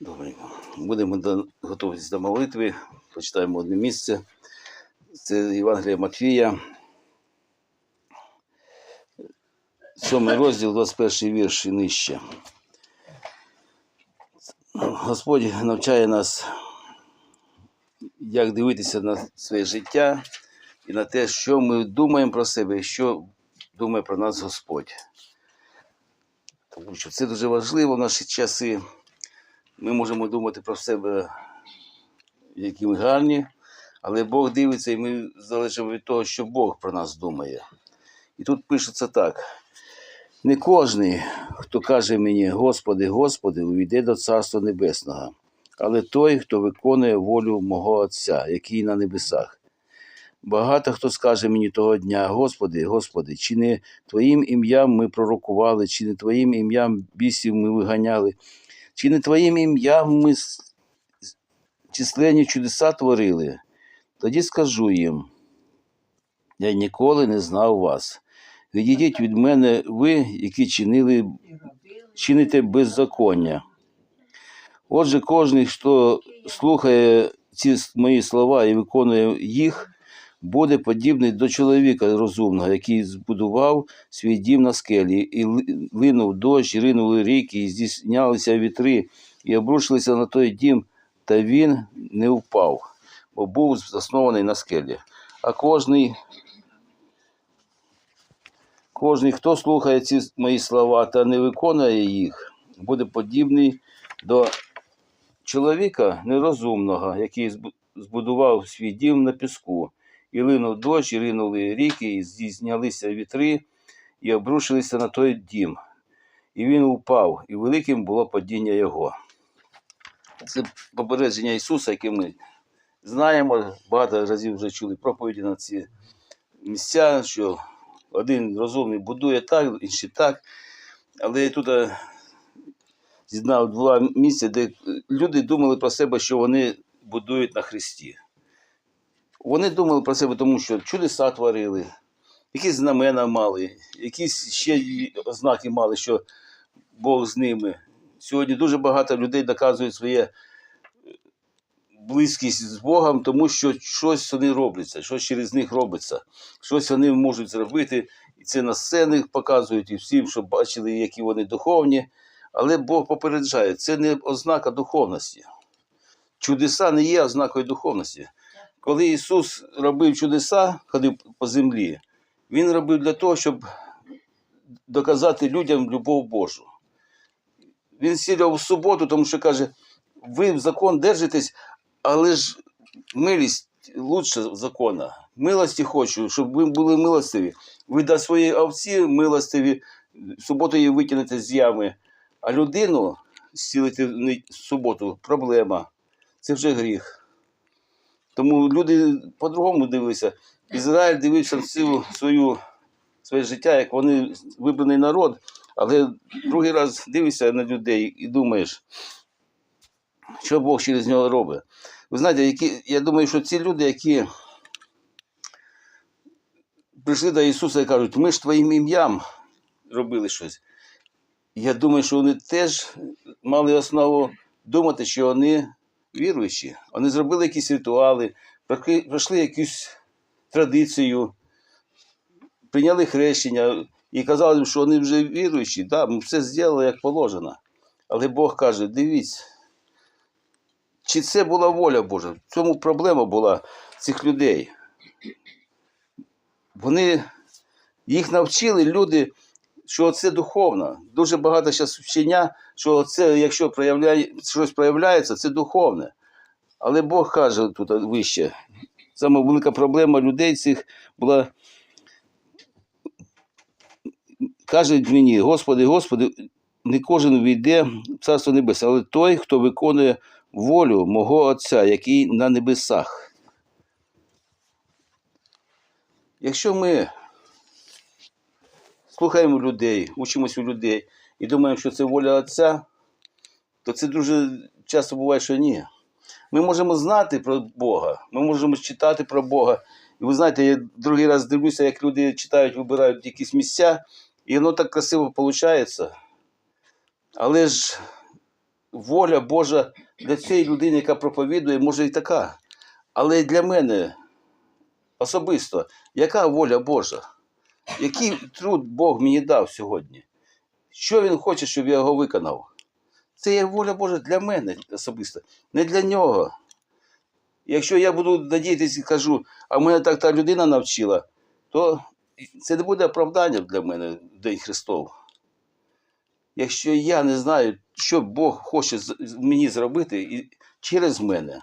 Добренько. Будемо до, готуватися до молитви. Почитаємо одне місце. Це Євангелія Матвія. Сьомий розділ, 21 вірш і нижче. Господь навчає нас, як дивитися на своє життя і на те, що ми думаємо про себе, і що думає про нас Господь. Тому що це дуже важливо в наші часи. Ми можемо думати про себе, які ми гарні, але Бог дивиться, і ми залежимо від того, що Бог про нас думає. І тут пишеться так: не кожний, хто каже мені, Господи, Господи, увійде до Царства Небесного, але той, хто виконує волю мого Отця, який на небесах. Багато хто скаже мені того дня, Господи, Господи, чи не Твоїм ім'ям ми пророкували, чи не Твоїм ім'ям бісів ми виганяли, чи не Твоїм ім'ям ми численні чудеса творили? Тоді скажу їм, я ніколи не знав вас. Відійдіть від мене ви, які чинили, чините беззаконня. Отже, кожен, хто слухає ці мої слова і виконує їх, буде подібний до чоловіка розумного, який збудував свій дім на скелі, і линув дощ, і ринули ріки, і здійснялися вітри, і обрушилися на той дім, та він не впав, бо був заснований на скелі. А кожний, кожний, хто слухає ці мої слова та не виконує їх, буде подібний до чоловіка нерозумного, який збудував свій дім на піску, і линув дощ, і ринули ріки, і здійснялися вітри, і обрушилися на той дім. І він упав, і великим було падіння його. Це попередження Ісуса, яке ми знаємо, багато разів вже чули проповіді на ці місця, що один розумний будує так, інший так. Але я тут е, зізнав два місця, де люди думали про себе, що вони будують на Христі. Вони думали про себе, тому що чудеса творили, якісь знамена мали, якісь ще ознаки мали, що Бог з ними. Сьогодні дуже багато людей доказують своє близькість з Богом, тому що щось вони робляться, щось через них робиться, щось вони можуть зробити. І це на сценах показують і всім, щоб бачили, які вони духовні. Але Бог попереджає, це не ознака духовності. Чудеса не є ознакою духовності. Коли Ісус робив чудеса, ходив по землі, Він робив для того, щоб доказати людям любов Божу. Він сіляв в суботу, тому що каже, ви в закон держитесь, але ж милість лучше закона. Милості хочу, щоб ви були милостиві. Ви до своєї овці милостиві, в суботу її витягнете з ями, а людину зцілити в суботу проблема. Це вже гріх. Тому люди по-другому дивилися. Ізраїль дивився на цю свою, своє життя, як вони вибраний народ, але другий раз дивишся на людей і думаєш, що Бог через нього робить. Ви знаєте, які, я думаю, що ці люди, які прийшли до Ісуса і кажуть, ми ж твоїм ім'ям робили щось. Я думаю, що вони теж мали основу думати, що вони віруючі. Вони зробили якісь ритуали, пройшли- якусь традицію, прийняли хрещення і казали, що вони вже віруючі, да, ми все зробили як положено. Але Бог каже: дивіться, чи це була воля Божа? В цьому проблема була цих людей. Вони їх навчили люди, що це духовно. Дуже багато зараз вчення, що це, якщо проявляє, щось проявляється, це духовне. Але Бог каже тут вище. Саме велика проблема людей цих була. Кажуть мені, Господи, Господи, не кожен війде в Царство Небесне, але той, хто виконує волю мого Отця, який на небесах. Якщо ми слухаємо людей, учимось у людей і думаємо, що це воля Отця, то це дуже часто буває, що ні. Ми можемо знати про Бога, ми можемо читати про Бога. І ви знаєте, я другий раз дивлюся, як люди читають, вибирають якісь місця, і воно так красиво виходить. Але ж воля Божа для цієї людини, яка проповідує, може і така. Але для мене особисто, яка воля Божа? Який труд Бог мені дав сьогодні? Що Він хоче, щоб я його виконав? Це є воля Божа для мене особисто, не для нього. Якщо я буду надіятися і кажу, а мене так та людина навчила, то це не буде оправданням для мене День Христов. Якщо я не знаю, що Бог хоче мені зробити і через мене,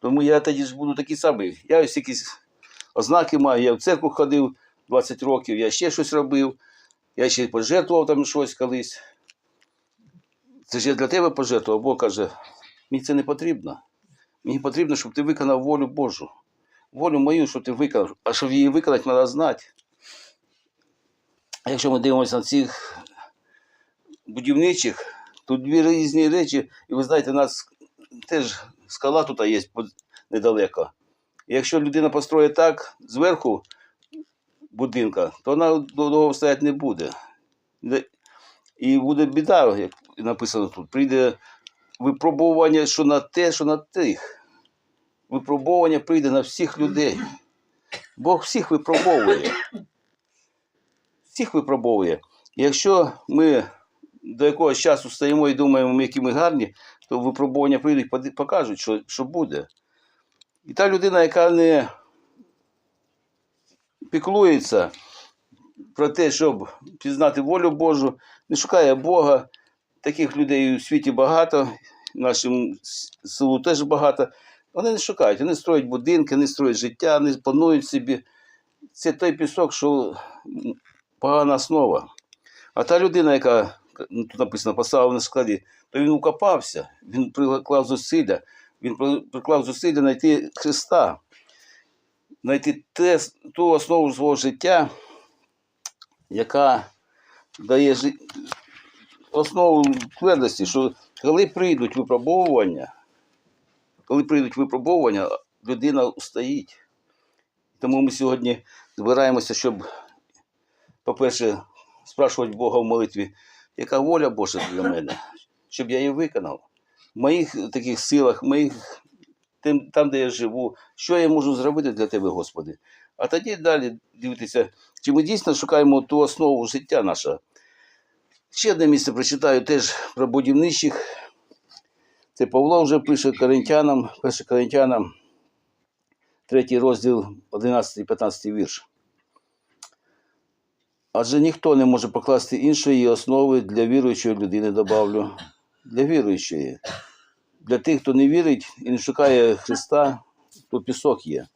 тому я тоді ж буду такий самий. Я ось якісь ознаки маю, я в церкву ходив 20 років, я ще щось робив, я ще пожертвував там щось колись. Це ж я для тебе пожертвував, Бог каже, мені це не потрібно. Мені потрібно, щоб ти виконав волю Божу. Волю мою, щоб ти виконав. А щоб її виконати, треба знати. А якщо ми дивимося на цих будівничих, тут дві різні речі, і ви знаєте, у нас теж скала тут є недалеко. І якщо людина построїть так зверху будинка, то вона довго стояти не буде. І буде біда, як написано тут. Прийде випробування, що на те, що на тих. Випробування прийде на всіх людей. Бог всіх випробовує. Всіх випробовує. Якщо ми до якогось часу стоїмо і думаємо, які ми гарні, то випробування прийдуть, покажуть, що, що буде. І та людина, яка не піклується про те, щоб пізнати волю Божу, не шукає Бога. Таких людей у світі багато, в нашому селу теж багато. Вони не шукають, вони строять будинки, вони строять життя, вони планують собі. Це той пісок, що погана основа. А та людина, яка ну, тут написано, поставив на складі, то він укопався, він приклав зусилля, він приклав зусилля знайти Христа, знайти те, ту основу свого життя, яка дає жи... основу твердості, що коли прийдуть випробовування, коли прийдуть випробовування, людина устоїть. Тому ми сьогодні збираємося, щоб, по-перше, спрашувати Бога в молитві, яка воля Божа для мене, щоб я її виконав. В моїх таких силах, в моїх, тим, там, де я живу, що я можу зробити для тебе, Господи. А тоді далі дивитися, чи ми дійсно шукаємо ту основу життя нашого. Ще одне місце прочитаю теж про будівничих. Це Павло вже пише Коринтянам, 1 Коринтянам, третій розділ, 11-15 вірш. Адже ніхто не може покласти іншої основи для віруючої людини, добавлю. Для віруючої. Для тих, хто не вірить і не шукає Христа, то пісок є.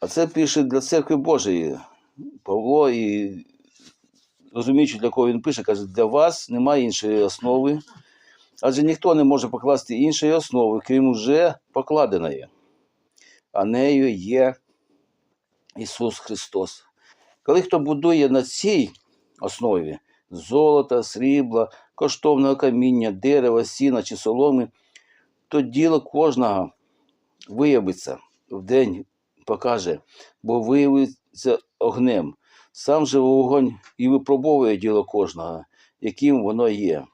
А це пише для церкви Божої. Павло і розуміючи, для кого він пише, каже, для вас немає іншої основи, адже ніхто не може покласти іншої основи, крім уже покладеної. А нею є Ісус Христос. Коли хто будує на цій основі золота, срібла, коштовного каміння, дерева, сіна чи соломи, то діло кожного виявиться в день покаже, бо виявиться огнем. Сам же вогонь і випробовує діло кожного, яким воно є.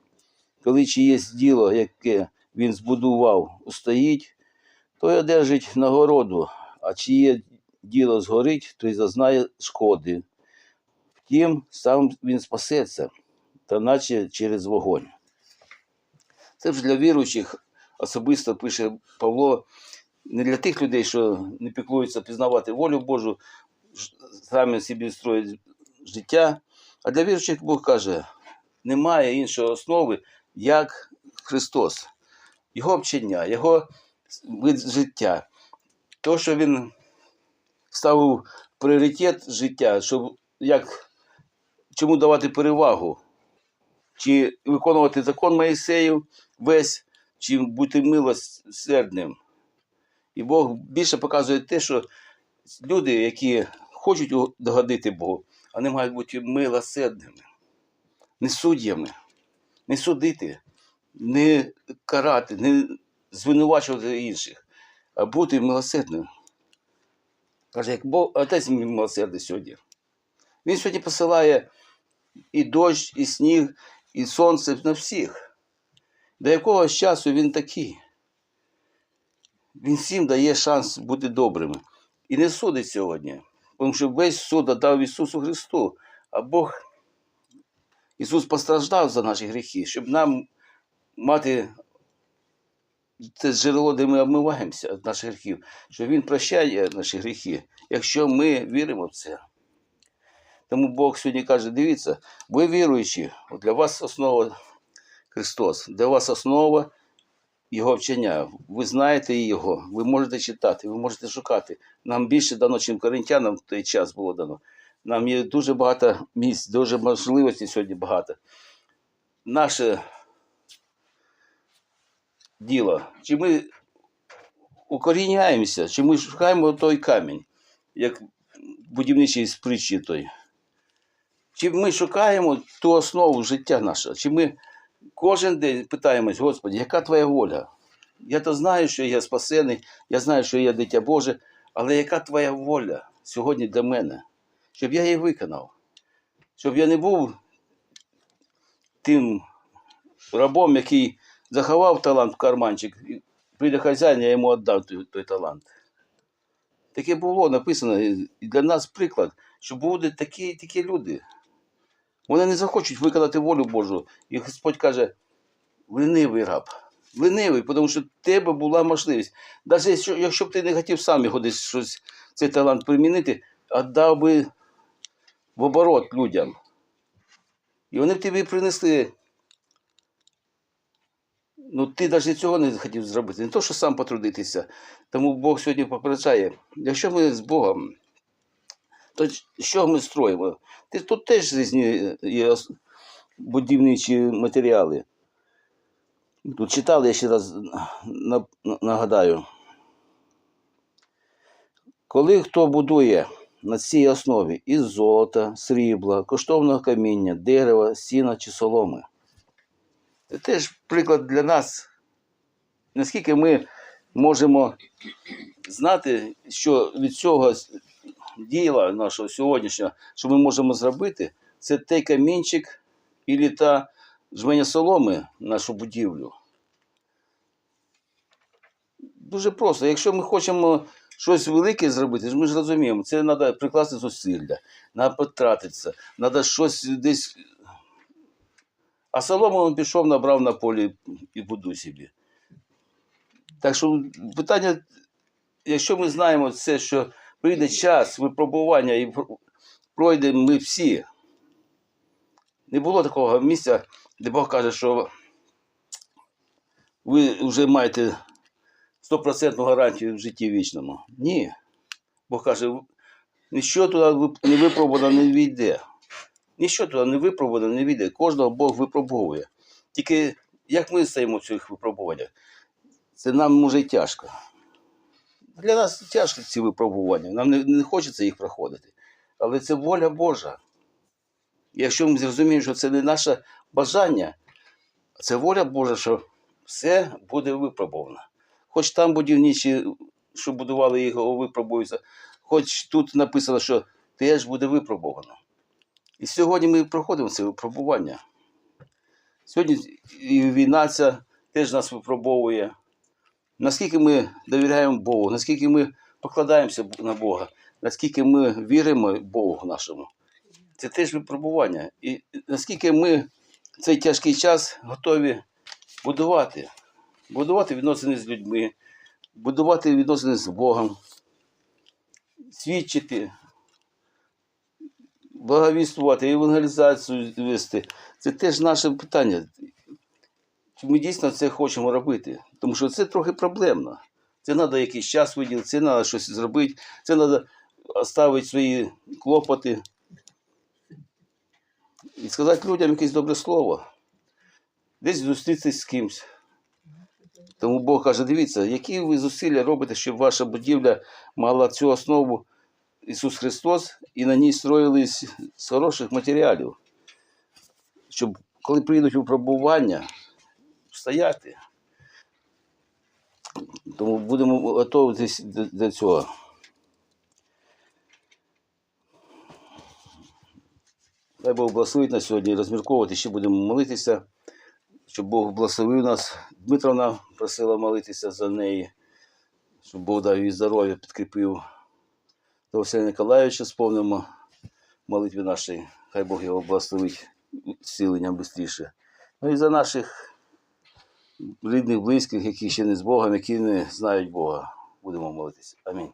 Коли чиєсь діло, яке він збудував, устоїть, той одержить нагороду, а чиє діло згорить, той зазнає шкоди. Втім, сам він спасеться, та наче через вогонь. Це вже для віруючих особисто пише Павло, не для тих людей, що не піклуються пізнавати волю Божу, ж- самі собі строять життя. А для віруючих Бог каже, немає іншої основи, як Христос, Його вчення, Його вид життя. То, що Він ставив пріоритет життя, щоб як, чому давати перевагу, чи виконувати закон Моїсеїв весь, чи бути милосердним. І Бог більше показує те, що люди, які хочуть догодити Богу, вони мають бути милосердними, не суддями, не судити, не карати, не звинувачувати інших, а бути милосердним. Каже, як Бог, отець мій милосердний сьогодні. Він сьогодні посилає і дощ, і сніг, і сонце на всіх. До якогось часу він такий. Він всім дає шанс бути добрими. І не судить сьогодні. Тому що весь суд дав Ісусу Христу. А Бог, Ісус постраждав за наші гріхи, щоб нам мати це джерело, де ми обмиваємося від наших гріхів, що Він прощає наші гріхи, якщо ми віримо в це. Тому Бог сьогодні каже: дивіться, ви віруючі, для вас основа Христос, для вас основа Його вчення. Ви знаєте Його, ви можете читати, ви можете шукати. Нам більше дано, чим коринтянам в той час було дано. Нам є дуже багато місць, дуже можливостей сьогодні багато. Наше діло, чи ми укоріняємося, чи ми шукаємо той камінь, як будівничий з притчі той. Чи ми шукаємо ту основу життя нашого? Чи ми кожен день питаємось, Господи, яка твоя воля? Я то знаю, що я спасений, я знаю, що я дитя Боже, але яка твоя воля сьогодні для мене? Щоб я її виконав, щоб я не був тим рабом, який заховав талант в карманчик, і прийде хазяїн, я йому віддав той, той талант. Таке було написано, і для нас приклад, що будуть такі, такі люди. Вони не захочуть виконати волю Божу. І Господь каже: ленивий раб, ленивий, тому що в тебе була можливість. Навіть якщо, б ти не хотів сам його десь щось, цей талант примінити, а дав би в оборот людям. І вони б тобі принесли. Ну, ти навіть цього не хотів зробити, не то, що сам потрудитися. Тому Бог сьогодні попереджає, якщо ми з Богом, то що ми строїмо? Тут теж різні є будівничі матеріали. Тут читали, я ще раз на- на- нагадаю. Коли хто будує на цій основі із золота, срібла, коштовного каміння, дерева, сіна чи соломи, це теж приклад для нас, наскільки ми можемо знати, що від цього діла нашого сьогоднішнього, що ми можемо зробити, це той камінчик і та жменя соломи нашу будівлю. Дуже просто. Якщо ми хочемо щось велике зробити, ми ж розуміємо, це треба прикласти зусилля, треба потратитися, треба щось десь. А солому він пішов, набрав на полі і будуй собі. Так що питання, якщо ми знаємо це, що прийде час випробування і пройдемо ми всі. Не було такого місця, де Бог каже, що ви вже маєте стопроцентну гарантію в житті вічному. Ні. Бог каже, ніщо туди не випробувано не війде. Ніщо туди не випробувано не війде. Кожного Бог випробовує. Тільки як ми стоїмо в цих випробуваннях, це нам може й тяжко. Для нас тяжко ці випробування. Нам не, не хочеться їх проходити. Але це воля Божа. Якщо ми зрозуміємо, що це не наше бажання, це воля Божа, що все буде випробовано. Хоч там будівничі, що будували його, випробуються, хоч тут написано, що теж буде випробовано. І сьогодні ми проходимо це випробування. Сьогодні війна ця теж нас випробовує. Наскільки ми довіряємо Богу, наскільки ми покладаємося на Бога, наскільки ми віримо Богу нашому. Це теж випробування. І наскільки ми цей тяжкий час готові будувати, будувати відносини з людьми, будувати відносини з Богом, свідчити, благовіствувати, евангелізацію вести. Це теж наше питання. Ми дійсно це хочемо робити? Тому що це трохи проблемно. Це треба якийсь час виділити, це треба щось зробити, це треба оставити свої клопоти і сказати людям якесь добре слово. Десь зустрітися з кимось. Тому Бог каже: дивіться, які ви зусилля робите, щоб ваша будівля мала цю основу Ісус Христос і на ній строїлись з хороших матеріалів. Щоб коли прийдуть випробування, стояти. Тому будемо готуватись до, цього. Дай Бог благословить на сьогодні, розмірковувати, ще будемо молитися. щоб Бог благословив нас. Дмитровна просила молитися за неї, щоб Бог дав їй здоров'я, підкріпив. До Василя Николаєвича сповнимо молитві нашої. Хай Бог його благословить зціленням швидше. Ну і за наших рідних, близьких, які ще не з Богом, які не знають Бога. Будемо молитися. Амінь.